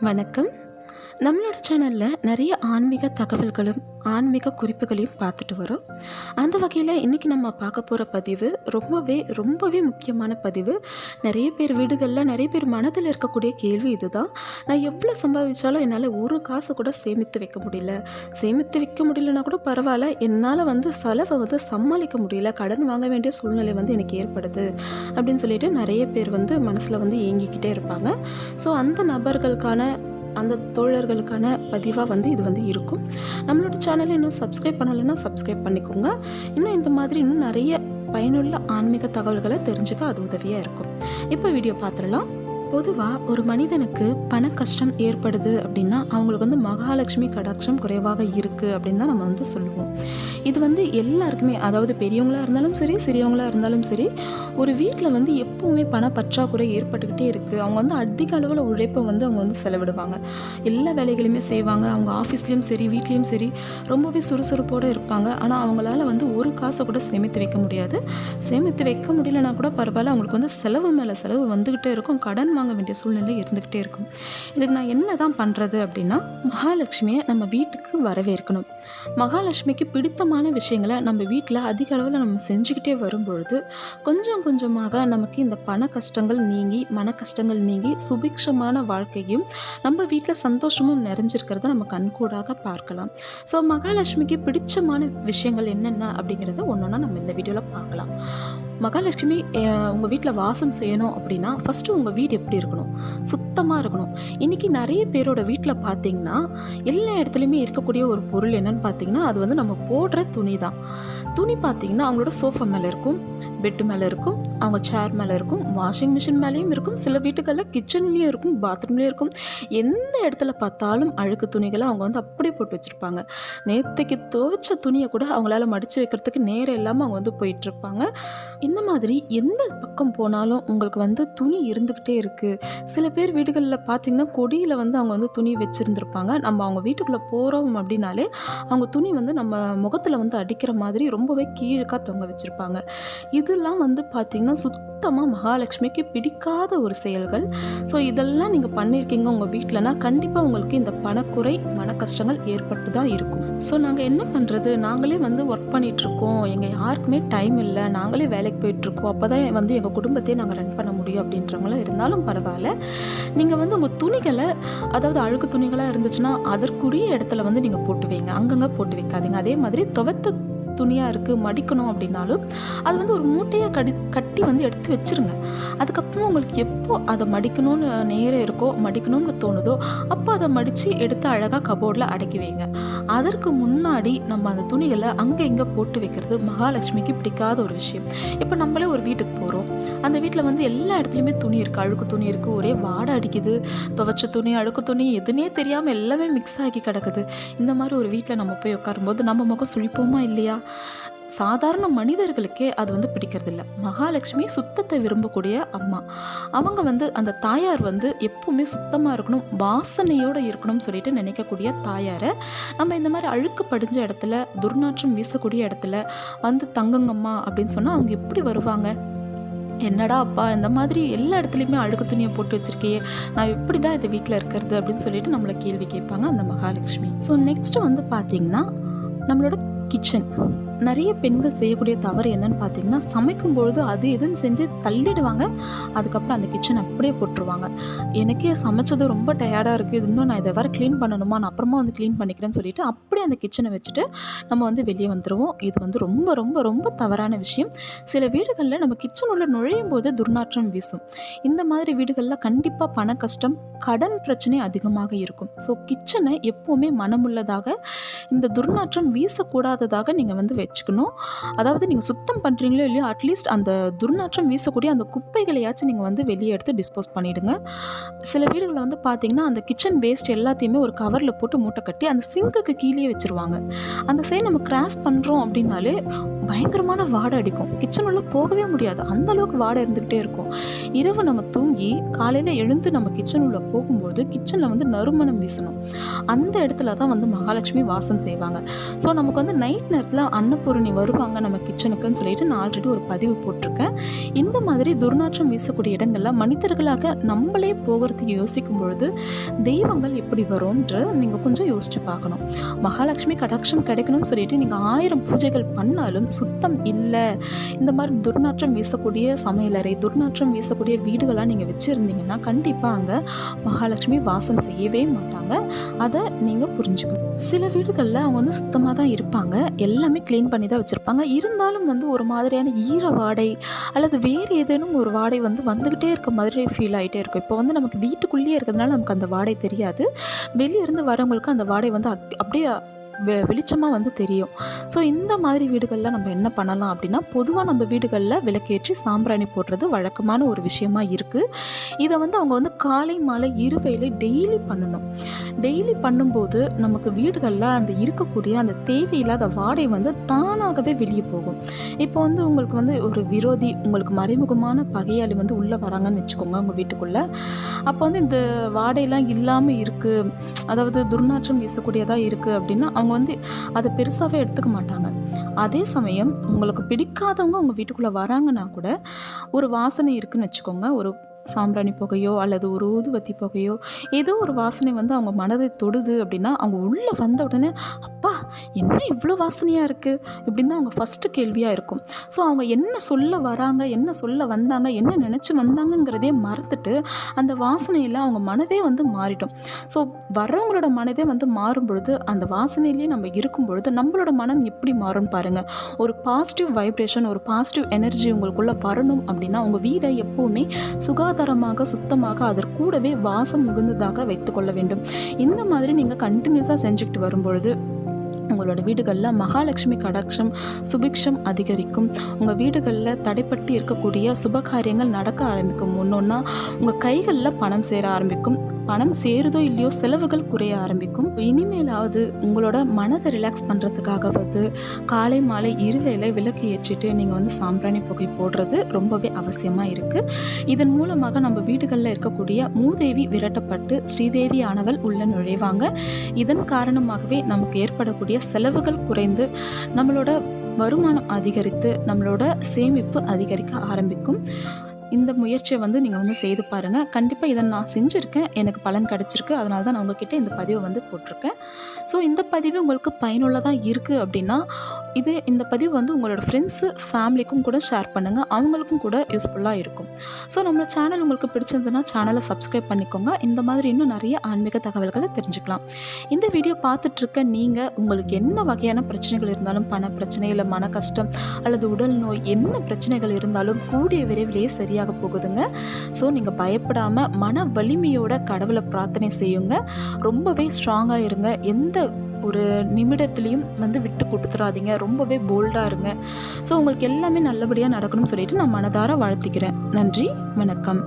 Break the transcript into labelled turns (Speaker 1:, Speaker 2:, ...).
Speaker 1: வணக்கம். நம்மளோட சேனலில் நிறைய ஆன்மீக தகவல்களும் ஆன்மீக குறிப்புகளையும் பார்த்துட்டு வரோம். அந்த வகையில் இன்றைக்கி நம்ம பார்க்க போகிற பதிவு ரொம்பவே ரொம்பவே முக்கியமான பதிவு. நிறைய பேர் வீடுகளில் நிறைய பேர் மனதில் இருக்கக்கூடிய கேள்வி இதுதான். நான் எவ்வளோ சம்பாதிச்சாலும் என்னால் ஒரு காசு கூட சேமித்து வைக்க முடியல. சேமித்து வைக்க முடியலன்னா கூட பரவாயில்ல. என்னால் வந்து செலவை வந்து சமாளிக்க முடியல. கடன் வாங்க வேண்டிய சூழ்நிலை வந்து எனக்கு ஏற்படுது அப்படின்னு சொல்லிட்டு நிறைய பேர் வந்து மனசில் வந்து ஏங்கிக்கிட்டே இருப்பாங்க. ஸோ அந்த நபர்களுக்கான அந்த தோழர்களுக்கான பதிவாக வந்து இது வந்து இருக்கும். நம்மளோட சேனலை இன்னும் சப்ஸ்கிரைப் பண்ணலைன்னா சப்ஸ்கிரைப் பண்ணிக்கோங்க. இன்னும் இந்த மாதிரி இன்னும் நிறைய பயனுள்ள ஆன்மீக தகவல்களை தெரிஞ்சுக்க அது உதவியாக இருக்கும். இப்போ வீடியோ பார்த்துடலாம். பொதுவாக ஒரு மனிதனுக்கு பண கஷ்டம் ஏற்படுது அப்படின்னா அவங்களுக்கு வந்து மகாலட்சுமி கடாட்சம் குறைவாக இருக்குது அப்படின்னு தான் நம்ம வந்து சொல்லுவோம். இது வந்து எல்லாருக்குமே அதாவது பெரியவங்களாக இருந்தாலும் சரி சிறியவங்களாக இருந்தாலும் சரி ஒரு வீட்டில் வந்து எப்போவுமே பண பற்றாக்குறை ஏற்பட்டுக்கிட்டே இருக்குது அவங்க வந்து அதிக அளவில் உழைப்பை வந்து அவங்க வந்து செலவிடுவாங்க. எல்லா வேலைகளையுமே செய்வாங்க. அவங்க ஆஃபீஸ்லேயும் சரி வீட்லேயும் சரி ரொம்பவே சுறுசுறுப்போடு இருப்பாங்க. ஆனால் அவங்களால வந்து ஒரு காசை கூட சேமித்து வைக்க முடியாது. சேமித்து வைக்க முடியலனா கூட பரவாயில்ல அவங்களுக்கு வந்து செலவு மேலே செலவு வந்துக்கிட்டே இருக்கும். கடன் வாங்க வேண்டிய சூழ்நிலை இருந்துக்கிட்டே இருக்கும். இதுக்கு நான் என்ன தான் பண்ணுறது அப்படின்னா மகாலட்சுமியை நம்ம வீட்டுக்கு வரவேற்கணும். மகாலட்சுமிக்கு பிடித்தமான விஷயங்களை நம்ம வீட்டில் அதிக அளவில் நம்ம செஞ்சுக்கிட்டே வரும்பொழுது கொஞ்சம் கொஞ்சமாக நமக்கு இந்த பண கஷ்டங்கள் நீங்கி மன கஷ்டங்கள் நீங்கி சுபிக்ஷமான வாழ்க்கையும் நம்ம வீட்டில் சந்தோஷமும் நிறைஞ்சிருக்கிறத நம்ம கண்கூடாக பார்க்கலாம். ஸோ மகாலட்சுமிக்கு பிடிச்சமான விஷயங்கள் என்னென்ன அப்படிங்கிறத ஒன்று ஒன்றா நம்ம இந்த வீடியோவில் பார்க்கலாம். மகாலட்சுமி உங்கள் வீட்டில் வாசம் செய்யணும் அப்படின்னா ஃபஸ்ட்டு உங்கள் வீடு எப்படி இருக்கணும்? சுத்தமாக இருக்கணும். இன்றைக்கி நிறைய பேரோட வீட்டில் பார்த்தீங்கன்னா எல்லா இடத்துலையுமே இருக்கக்கூடிய ஒரு பொருள் என்னன்னு பார்த்தீங்கன்னா அது வந்து நம்ம போடுற துணி தான். துணி பார்த்தீங்கன்னா அவங்களோட சோஃபா மேலே இருக்கும் பெட்டு மேலே இருக்கும் அவங்க சேர் மேலே இருக்கும் வாஷிங் மிஷின் மேலேயும் இருக்கும். சில வீட்டுகளில் கிச்சன்லேயும் இருக்கும் பாத்ரூம்லேயும் இருக்கும். எந்த இடத்துல பார்த்தாலும் அழுக்கு துணிகளை அவங்க வந்து அப்படியே போட்டு வச்சுருப்பாங்க. நேற்றுக்கு துவைச்ச துணியை கூட அவங்களால மடித்து வைக்கிறதுக்கு நேரம் இல்லாமல் அவங்க வந்து போயிட்டுருப்பாங்க இந்த மாதிரி எந்த பக்கம் போனாலும் உங்களுக்கு வந்து துணி இருந்துக்கிட்டே இருக்குது சில பேர் வீடுகளில் பார்த்திங்கன்னா கொடியில் வந்து அவங்க வந்து துணி வச்சுருந்துருப்பாங்க. நம்ம அவங்க வீட்டுக்குள்ளே போகிறோம் அப்படின்னாலே அவங்க துணி வந்து நம்ம முகத்தில் வந்து அடிக்கிற மாதிரி ரொம்பவே கீழுக்காக தொங்க வச்சுருப்பாங்க. இதெல்லாம் வந்து பார்த்திங்கன்னா சுத்தமாக மகாலட்சுமிக்கு பிடிக்காத ஒரு செயல்கள். ஸோ இதெல்லாம் நீங்கள் பண்ணியிருக்கீங்க உங்கள் வீட்டிலனா கண்டிப்பாக உங்களுக்கு இந்த பணக்குறை மன கஷ்டங்கள் ஏற்பட்டு தான் இருக்கும். ஸோ நாங்கள் என்ன பண்ணுறது நாங்களே வந்து ஒர்க் பண்ணிகிட்ருக்கோம் எங்கள் யாருக்குமே டைம் இல்லை. நாங்களே வேலைக்கு போயிட்டுருக்கோம். அப்போ தான் வந்து எங்கள் குடும்பத்தையே நாங்கள் ரன் பண்ண முடியும் அப்படின்றவங்களாம் இருந்தாலும் பரவாயில்ல. நீங்கள் வந்து உங்கள் துணிகளை அதாவது அழுக்கு துணிகளாக இருந்துச்சுன்னா அதற்குரிய இடத்துல வந்து நீங்கள் போட்டு வைங்க. அங்கங்கே போட்டு வைக்காதீங்க. அதே மாதிரி துவைத்த துணியாக இருக்குது மடிக்கணும் அப்படின்னாலும் அது வந்து ஒரு மூட்டையாக கடி கட்டி வந்து எடுத்து வச்சுருங்க. அதுக்கப்புறம் உங்களுக்கு எப்போ அதை மடிக்கணும்னு நேரம் இருக்கோ மடிக்கணும்னு தோணுதோ அப்போ அதை மடித்து எடுத்து அழகாக கபோர்டில் அடக்கி வைங்க. அதற்கு முன்னாடி நம்ம அந்த துணிகளை அங்கே இங்கே போட்டு வைக்கிறது மகாலட்சுமிக்கு பிடிக்காத ஒரு விஷயம். இப்போ நம்மளே ஒரு வீட்டுக்கு போகிறோம் அந்த வீட்டில் வந்து எல்லா இடத்துலையுமே துணி இருக்குது அழுக்கு துணி இருக்குது ஒரே வாடை அடிக்குது. துவைச்ச துணி அழுக்கு துணி எதுனே தெரியாமல் எல்லாமே மிக்ஸ் ஆகி கிடக்குது. இந்த மாதிரி ஒரு வீட்டில் நம்ம போய் உட்காரும்போது நம்ம முகம் சுழிப்போமா இல்லையா? சாதாரண மனிதர்களுக்கே அது வந்து பிடிக்கிறதில்ல. மகாலட்சுமி சுத்தத்தை விரும்பக்கூடிய அம்மா. அவங்க வந்து அந்த தாயார் வந்து எப்பவுமே சுத்தமாக இருக்கணும் வாசனையோடு இருக்கணும்னு சொல்லிட்டு நினைக்கக்கூடிய தாயாரை நம்ம இந்த மாதிரி அழுக்கு படிஞ்ச இடத்துல துர்நாற்றம் வீசக்கூடிய இடத்துல வந்து தங்கங்கம்மா அப்படின்னு சொன்னால் அவங்க எப்படி வருவாங்க? என்னடா அப்பா இந்த மாதிரி எல்லா இடத்துலையுமே அழுக்கு துணியை போட்டு வச்சிருக்கியே நான் எப்படிடா இந்த வீட்டில் இருக்கிறது? அப்படின்னு சொல்லிட்டு நம்மளை கேள்வி கேட்பாங்க அந்த மகாலட்சுமி. ஸோ நெக்ஸ்ட் வந்து பார்த்தீங்கன்னா நம்மளோட கிச்சன் நிறைய பெண்கள் செய்யக்கூடிய தவறு என்னன்னு பார்த்தீங்கன்னா சமைக்கும் பொழுது அது எதுன்னு செஞ்சு தள்ளிடுவாங்க. அதுக்கப்புறம் அந்த கிச்சன் அப்படியே போட்டுருவாங்க. எனக்கே சமைச்சது ரொம்ப டயர்டாக இருக்குது இன்னும் நான் இதை வேறு க்ளீன் பண்ணணுமா? நான் அப்புறமா வந்து க்ளீன் பண்ணிக்கிறேன்னு சொல்லிட்டு அப்படியே அந்த கிச்சனை வச்சுட்டு நம்ம வந்து வெளியே வந்துடுவோம் இது வந்து ரொம்ப ரொம்ப ரொம்ப தவறான விஷயம். சில வீடுகளில் நம்ம கிச்சன் உள்ள நுழையும் போது துர்நாற்றம் வீசும். இந்த மாதிரி வீடுகளில் கண்டிப்பாக பண கஷ்டம் கடன் பிரச்சனை அதிகமாக இருக்கும். ஸோ கிச்சனை எப்போவுமே மனமுள்ளதாக இந்த துர்நாற்றம் வீசக்கூடாததாக நீங்கள் வந்து வச்சுக்கணும். அதாவது நீங்கள் சுத்தம் பண்ணுறீங்களோ இல்லையோ அட்லீஸ்ட் அந்த துர்நாற்றம் வீசக்கூடிய அந்த குப்பைகளையாச்சும் நீங்கள் வந்து வெளியே எடுத்து டிஸ்போஸ் பண்ணிவிடுங்க சில வீடுகளில் வந்து பார்த்தீங்கன்னா அந்த கிச்சன் வேஸ்ட் எல்லாத்தையுமே ஒரு கவரில் போட்டு மூட்டை கட்டி அந்த சிங்குக்கு கீழே வச்சுருவாங்க. அந்த சைடு நம்ம கிராஸ் பண்ணுறோம் அப்படின்னாலே பயங்கரமான வாடை அடிக்கும். கிச்சன் போகவே முடியாது. அந்த அளவுக்கு வாடை இருந்துக்கிட்டே இருக்கும். இரவு நம்ம தூங்கி காலையில் எழுந்து நம்ம கிச்சன் உள்ள போகும்போது கிச்சனில் வந்து நறுமணம் வீசணும். அந்த இடத்துல தான் வந்து மகாலட்சுமி வாசம் செய்வாங்க. ஸோ நமக்கு வந்து நைட் நேரத்தில் அன்ன அன்னபூரணி வருவாங்க நம்ம கிச்சனுக்குன்னு சொல்லிட்டு நான் ஆல்ரெடி ஒரு பதிவு போட்டிருக்கேன். இந்த மாதிரி துர்நாற்றம் வீசக்கூடிய இடங்கள்ல மனிதர்களாக நம்மளே போகிறதுக்கு யோசிக்கும் பொழுது தெய்வங்கள் எப்படி வரும்ன்ற நீங்கள் கொஞ்சம் யோசிச்சு பார்க்கணும். மகாலட்சுமி கடாட்சம் கிடைக்கணும்னு சொல்லிட்டு நீங்கள் ஆயிரம் பூஜைகள் பண்ணாலும் சுத்தம் இல்லை. இந்த மாதிரி துர்நாற்றம் வீசக்கூடிய சமையலறை துர்நாற்றம் வீசக்கூடிய வீடுகளாக நீங்கள் வச்சுருந்தீங்கன்னா கண்டிப்பாக அங்கே மகாலட்சுமி வாசம் செய்யவே மாட்டாங்க. அதை நீங்கள் புரிஞ்சுக்கணும். சில வீடுகளில் அவங்க வந்து சுத்தமாக தான் இருப்பாங்க. எல்லாமே க்ளீன் பண்ணி தான் வச்சுருப்பாங்க. இருந்தாலும் வந்து ஒரு மாதிரியான ஈர வாடை அல்லது வேறு ஏதேனும் ஒரு வாடை வந்து வந்துக்கிட்டே இருக்க மாதிரி ஃபீல் ஆகிட்டே இருக்கும். இப்போ வந்து நமக்கு வீட்டுக்குள்ளேயே இருக்கிறதுனால நமக்கு அந்த வாடை தெரியாது. வெளியே இருந்து வரவங்களுக்கு அந்த வாடை வந்து அக்- அப்படியே வெளிச்சமாக வந்து தெரியும். ஸோ இந்த மாதிரி வீடுகளில் நம்ம என்ன பண்ணலாம் அப்படின்னா பொதுவாக நம்ம வீடுகளில் விளக்கேற்றி சாம்பிராணி போடுறது வழக்கமான ஒரு விஷயமா இருக்குது இதை வந்து அவங்க வந்து காலை மாலை இருவையில் டெய்லி பண்ணணும். டெய்லி பண்ணும்போது நமக்கு வீடுகளில் அந்த இருக்கக்கூடிய அந்த தேவையில்லாத வாடை வந்து தானாகவே வெளியே போகும். இப்போ வந்து உங்களுக்கு வந்து ஒரு விரோதி உங்களுக்கு மறைமுகமான பகையாளி வந்து உள்ளே வராங்கன்னு வச்சுக்கோங்க உங்கள் வீட்டுக்குள்ளே. அப்போ வந்து இந்த வாடையெல்லாம் இல்லாமல் இருக்குது அதாவது துர்நாற்றம் வீசக்கூடியதாக இருக்குது அப்படின்னா அவங்க வந்து அதை பெருசாகவே எடுத்துக்க மாட்டாங்க. அதே சமயம் உங்களுக்கு பிடிக்காதவங்க உங்கள் வீட்டுக்குள்ளே வராங்கன்னா கூட ஒரு வாசனை இருக்குன்னு வச்சுக்கோங்க. ஒரு சாம்பிராணி புகையோ அல்லது ஒரு ஊதுவத்தி புகையோ ஏதோ ஒரு வாசனை வந்து அவங்க மனதை தொடுது அப்படின்னா அவங்க உள்ளே வந்த உடனே அப்பா என்ன இவ்வளோ வாசனையாக இருக்குது இப்படின்னு தான் அவங்க ஃபஸ்ட்டு கேள்வியாக இருக்கும். ஸோ அவங்க என்ன சொல்ல வராங்க என்ன சொல்ல வந்தாங்க என்ன நினச்சி வந்தாங்கங்கிறதே மறந்துட்டு அந்த வாசனையில் அவங்க மனதே வந்து மாறிடும். ஸோ வர்றவங்களோட மனதே வந்து மாறும் பொழுது அந்த வாசனையிலேயே நம்ம இருக்கும் பொழுது நம்மளோட மனம் எப்படி மாறும்னு பாருங்கள் ஒரு பாசிட்டிவ் வைப்ரேஷன் ஒரு பாசிட்டிவ் எனர்ஜி உங்களுக்குள்ளே வரணும் அப்படின்னா உங்கள் வீடை எப்போவுமே சுகாதார சுகாதாரமாக சுத்தமாக அதற்கூடவே வாசம் மிகுந்ததாக வைத்துக்கொள்ள வேண்டும். இந்த மாதிரி நீங்கள் கண்டினியூஸாக செஞ்சுக்கிட்டு வரும்பொழுது உங்களோட வீடுகளில் மகாலட்சுமி கடாட்சம் சுபிக்ஷம் அதிகரிக்கும். உங்கள் வீடுகளில் தடைப்பட்டு இருக்கக்கூடிய சுபகாரியங்கள் நடக்க ஆரம்பிக்கும். முன்னொன்னா உங்கள் கைகளில் பணம் சேர ஆரம்பிக்கும். பணம் சேருதோ இல்லையோ செலவுகள் குறைய ஆரம்பிக்கும். இனிமேலாவது உங்களோட மனதை ரிலாக்ஸ் பண்ணுறதுக்காகவது காலை மாலை இருவேளை விளக்கு ஏற்றிட்டு நீங்கள் வந்து சாம்பிராணி புகை போடுறது ரொம்பவே அவசியமாக இருக்குது இதன் மூலமாக நம்ம வீடுகளில் இருக்கக்கூடிய மூதேவி விரட்டப்பட்டு ஸ்ரீதேவி ஆனவள் உள்ள நுழைவாங்க. இதன் காரணமாகவே நமக்கு ஏற்படக்கூடிய செலவுகள் குறைந்து நம்மளோட வருமானம் அதிகரித்து நம்மளோட சேமிப்பு அதிகரிக்க ஆரம்பிக்கும். இந்த முயற்சியை வந்து நீங்கள் வந்து செய்து பாருங்கள் கண்டிப்பாக இதை நான் செஞ்சுருக்கேன். எனக்கு பலன் கிடச்சிருக்கு. அதனால தான் நான் உங்ககிட்ட இந்த பதிவை வந்து போட்டிருக்கேன். ஸோ இந்த பதிவு உங்களுக்கு பயனுள்ளதாக இருக்குது அப்படின்னா இது இந்த பதிவு வந்து உங்களோட ஃப்ரெண்ட்ஸு ஃபேமிலிக்கும் கூட ஷேர் பண்ணுங்கள் அவங்களுக்கும் கூட யூஸ்ஃபுல்லாக இருக்கும். ஸோ நம்ம சேனல் உங்களுக்கு பிடிச்சிருந்ததுன்னா சேனலை சப்ஸ்கிரைப் பண்ணிக்கோங்க. இந்த மாதிரி இன்னும் நிறைய ஆன்மீக தகவல்களை தெரிஞ்சுக்கலாம். இந்த வீடியோ பார்த்துட்ருக்க நீங்கள் உங்களுக்கு என்ன வகையான பிரச்சனைகள் இருந்தாலும் பண பிரச்சனை இல்லை மன கஷ்டம் அல்லது உடல் நோய் என்ன பிரச்சனைகள் இருந்தாலும் கூடிய விரைவிலேயே சரியாக போகுதுங்க. ஸோ நீங்கள் பயப்படாமல் மன வலிமையோட கடவுளை பிரார்த்தனை செய்யுங்க. ரொம்பவே ஸ்ட்ராங்காக இருங்க. எந்த ஒரு நிமிடத்துலையும் வந்து விட்டு கொடுத்துடாதீங்க. ரொம்பவே போல்டாக இருங்க. ஸோ உங்களுக்கு எல்லாமே நல்லபடியாக நடக்கணும்னு சொல்லிட்டு நான் மனதார வாழ்த்திக்கிறேன். நன்றி வணக்கம்.